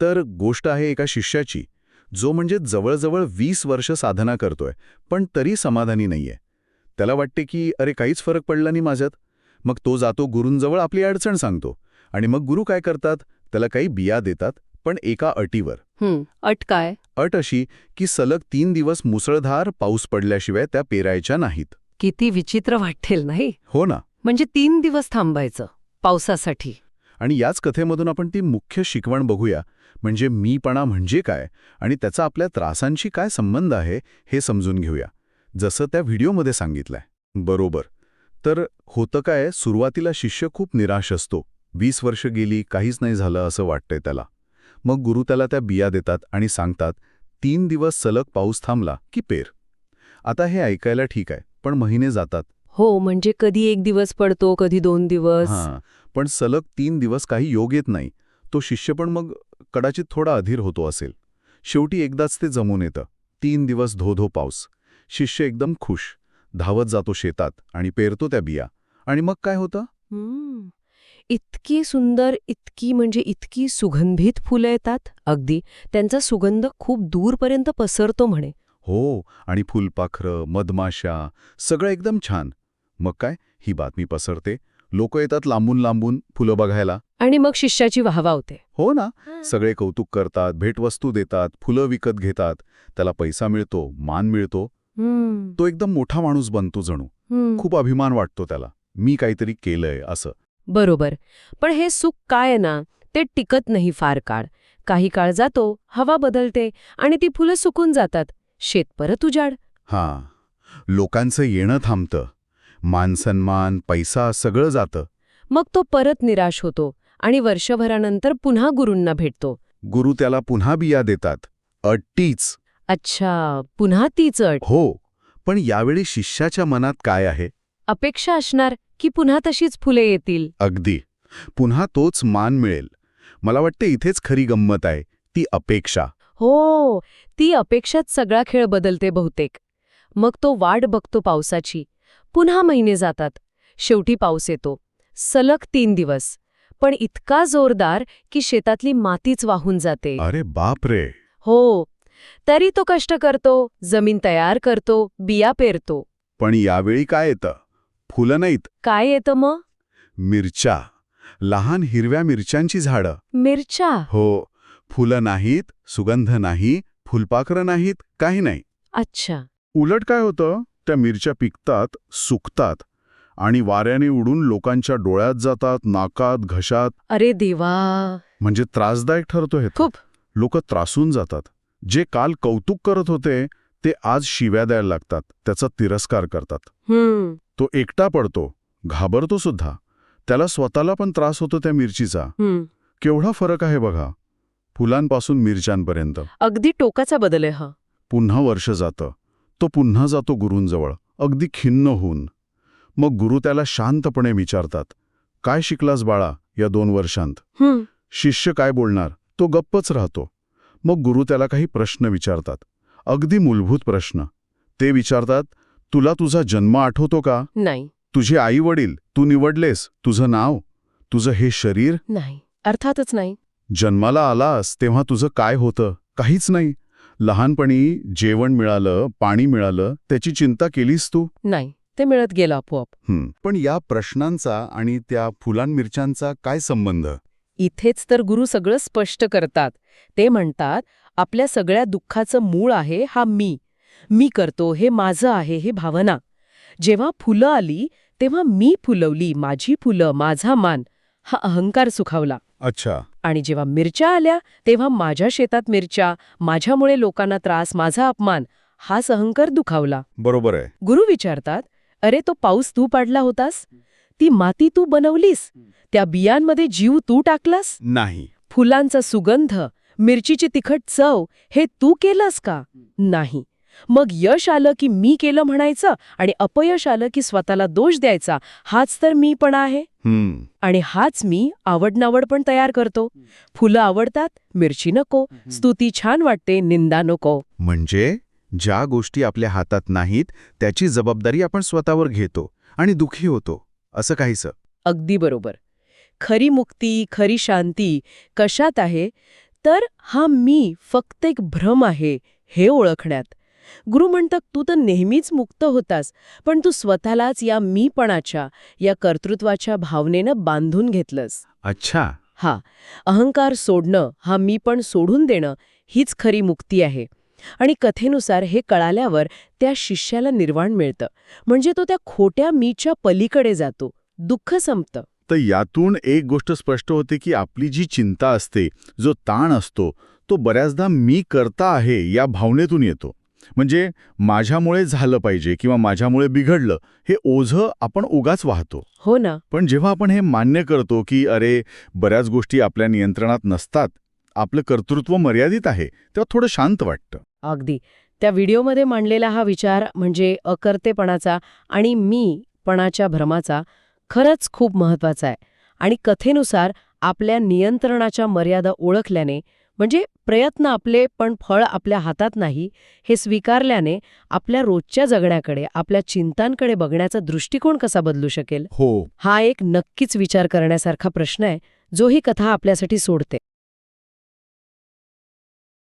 तर गोष्ट आहे एका शिष्याची जो म्हणजे जवळजवळ वीस वर्ष साधना करतोय पण तरी समाधानी नाहीये. त्याला वाटते की अरे काहीच फरक पडला नाही माझ्यात. मग तो जातो गुरूंजवळ आपली अडचण सांगतो आणि मग गुरु काय करतात? त्याला काही बिया देतात पण एका अटीवर. अट काय? अट अशी की सलग तीन दिवस मुसळधार पाऊस पडल्याशिवाय त्या पेरायच्या नाहीत. किती विचित्र वाटेल नाही? हो ना. म्हणजे तीन दिवस थांबायचं पावसासाठी. आणि याच कथेमधून आपण ती मुख्य शिकवण बघूया. म्हणजे मीपणा म्हणजे काय? आणि त्याचा आपल्या त्रासांशी काय संबंध आहे हे समजून घेऊया. जसं त्या व्हिडिओमध्ये सांगितलंय. बरोबर. तर होतं काय सुरुवातीला शिष्य खूप निराश असतो. वीस वर्ष गेली काहीच नाही झालं असं वाटतंय त्याला. मग गुरु त्याला त्या बिया देतात आणि सांगतात तीन दिवस सलग पाऊस थांबला की पेर. आता हे ऐकायला ठीक आहे पण महिने जातात. हो म्हणजे कधी एक दिवस पडतो कधी दोन दिवस. पण सलग तीन दिवस काही योग येत नाही. तो शिष्य पण मग कदाचित थोडा अधीर होतो असेल. शेवटी एकदाच ते जमून येतं. तीन दिवस धो धो पाऊस. शिष्य एकदम खुश. धावत जातो शेतात आणि पेरतो त्या बिया. आणि मग काय होतं. इतकी सुंदर इतकी म्हणजे इतकी सुगंधित फुलं येतात. अगदी त्यांचा सुगंध खूप दूरपर्यंत पसरतो म्हणे. हो आणि फुलपाखरं मधमाशा सगळं एकदम छान. मग काय? ही बातमी पसरते. लोक येतात लांबून लांबून फुलं बघायला. आणि मग शिष्याची वाहवा होते. हो ना? सगळे कौतुक करतात भेटवस्तू देतात फुलं विकत घेतात. त्याला पैसा मिळतो मान मिळतो. तो एकदम मोठा माणूस बनतो जणू. खूप अभिमान वाटतो त्याला. मी काहीतरी केलंय असं. बरोबर. पण हे सुख काय ना? ते टिकत नाही फार काळ. काही काळ जातो हवा बदलते आणि ती फुलं सुकून जातात. शेत परत उजाड. हां. लोकांचं येणं थांबतं. मानसन्मान पैसा सगळं जातं. मग तो परत निराश होतो आणि वर्षभरानंतर पुन्हा गुरूंना भेटतो. गुरु त्याला पुन्हा बिया देतात. अट्टीच अच्छा पुन्हा तीच अट. हो पण यावेळी शिष्याच्या मनात काय आहे? अपेक्षा असणार की पुन्हा तशीच फुले येतील. अगदी. पुन्हा तोच मान मिळेल. मला वाटते इथेच खरी गंमत आहे ती अपेक्षा. हो ती अपेक्षाच सगळा खेळ बदलते बहुतेक. मग तो वाट बघतो पावसाची. पुन्हा महिने जातात. शेवटी पाऊस येतो. सलग तीन दिवस. पण इतका जोरदार की शेतातली मातीच वाहून जाते. अरे बाप रे! हो. तरी तो कष्ट करतो जमीन तयार करतो बिया पेरतो. पण यावेळी काय येतं? फुलं नाहीत. काय येतं मग? मिरच्या. लहान हिरव्या मिरच्यांची झाडं. मिरच्या? हो. फुलं नाहीत सुगंध नाही फुलपाखरं नाहीत काही नाही. अच्छा. उलट काय होतं? त्या मिरच्या पिकतात सुकतात आणि वाऱ्याने उडून लोकांच्या डोळ्यात जातात नाकात घशात. अरे देवा! म्हणजे त्रासदायक ठरतो हे खूप. लोक त्रासून जातात. जे काल कौतुक करत होते ते आज शिव्या द्यायला लागतात. त्याचा तिरस्कार करतात. तो एकटा पडतो घाबरतो सुद्धा. त्याला स्वतःला पण त्रास होतो त्या मिरचीचा. केवढा फरक आहे बघा. फुलांपासून मिरच्यांपर्यंत. अगदी टोकाचा बदल आहे हा. पुन्हा वर्ष जातं. तो पुन्हा जातो गुरूंजवळ. अगदी खिन्न होऊन. मग गुरु त्याला शांतपणे विचारतात काय शिकलास बाळा या दोन वर्षांत? शिष्य काय बोलणार? तो गप्पच राहतो. मग गुरु त्याला काही प्रश्न विचारतात. अगदी मूलभूत प्रश्न. ते विचारतात तुला तुझा जन्म आठवतो का? नाही. तुझे आई वडील तू निवडलेस तुझं नाव तुझं हे शरीर? नाही. अर्थातच नाही. जन्माला आलास तेव्हा तुझं काय होतं? काहीच नाही. लहानपणी जेवण मिळालं पाणी मिळालं त्याची चिंता केलीस तू? नाही ते मिळत गेलं आपोआप. पण या प्रश्नांचा आणि त्या फुलांमिरच्यांचा काय संबंध? इथेच तर गुरु सगळं स्पष्ट करतात. ते म्हणतात आपल्या सगळ्या दुःखाचं मूळ आहे हा मी. मी करतो हे माझं आहे हे भावना. जेव्हा फुलं आली तेव्हा मी फुलवली माझी फुलं माझा मान. हा अहंकार सुखावला. अच्छा. आणि जेव्हा मिरच्या आल्या तेव्हा माझ्या शेतात मिरच्या माझ्यामुळे लोकांना त्रास माझा अपमान हाच अहंकार दुखावला. बरोबर आहे. गुरु विचारतात अरे तो पाऊस तू पाडला होतास? ती माती तू बनवलीस? त्या बियांमध्ये जीव तू टाकलास? नाही. फुलांचा सुगंध मिरचीची तिखट चव हे तू केलंस का? नाही. मग यश आलं की मी केलं म्हणायचं आणि अपयश आलं की स्वतःला दोष द्यायचा हाच तर मी पण आहे. हम्म. आणि हाच मी आवडनावड पण तयार करतो. फुलं आवडतात मिरची नको स्तुती छान वाटते निंदा नको. म्हणजे ज्या गोष्टी आपल्या हातात नाहीत त्याची जबाबदारी आपण स्वतःवर घेतो आणि दुःखी होतो असं काहीसं. अगदी बरोबर. खरी मुक्ती खरी शांती कशात आहे? तर हा मी फक्त एक भ्रम आहे हे ओळखण्यात. गुरु म्हणतात तू तर नेहमीच मुक्त होतास पण तू स्वतःलाच या मीपणाच्या या कर्तृत्वाच्या भावनेनं बांधून घेतलंस. अच्छा. हा. अहंकार सोडणं हा मी पण सोडून देणं हीच खरी मुक्ती आहे. आणि कथेनुसार हे कळाल्यावर त्या शिष्याला निर्वाण मिळतं. म्हणजे तो त्या खोट्या मीच्या पलीकडे जातो. दुःख संपतं. तर यातून एक गोष्ट स्पष्ट होते की आपली जी चिंता असते जो ताण असतो तो बऱ्याचदा मी करता आहे या भावनेतून येतो. म्हणजे माझ्यामुळे झालं पाहिजे किंवा माझ्यामुळे बिघडलं हे ओझं आपण उगाच वाहतो. हो ना. पण जेव्हा आपण हे मान्य करतो की अरे बऱ्याच गोष्टी आपल्या नियंत्रणात नसतात आपलं कर्तृत्व मर्यादित आहे तेव्हा थोडं शांत वाटतं. अगदी. त्या व्हिडिओमध्ये मांडलेला हा विचार म्हणजे अकर्तेपणाचा आणि मी पणाच्या भ्रमाचा खरंच खूप महत्त्वाचा आहे. आणि कथेनुसार आपल्या नियंत्रणाच्या मर्यादा ओळखल्याने म्हणजे प्रयत्न आपले पण फळ आपल्या हातात नाही हे स्वीकारल्याने आपल्या रोजच्या जगण्याकडे आपल्या चिंतांकडे बघण्याचा दृष्टिकोन कसा बदलू शकेल? हो. हा एक नक्कीच विचार करण्यासारखा प्रश्न आहे जो ही कथा आपल्यासाठी सोडते.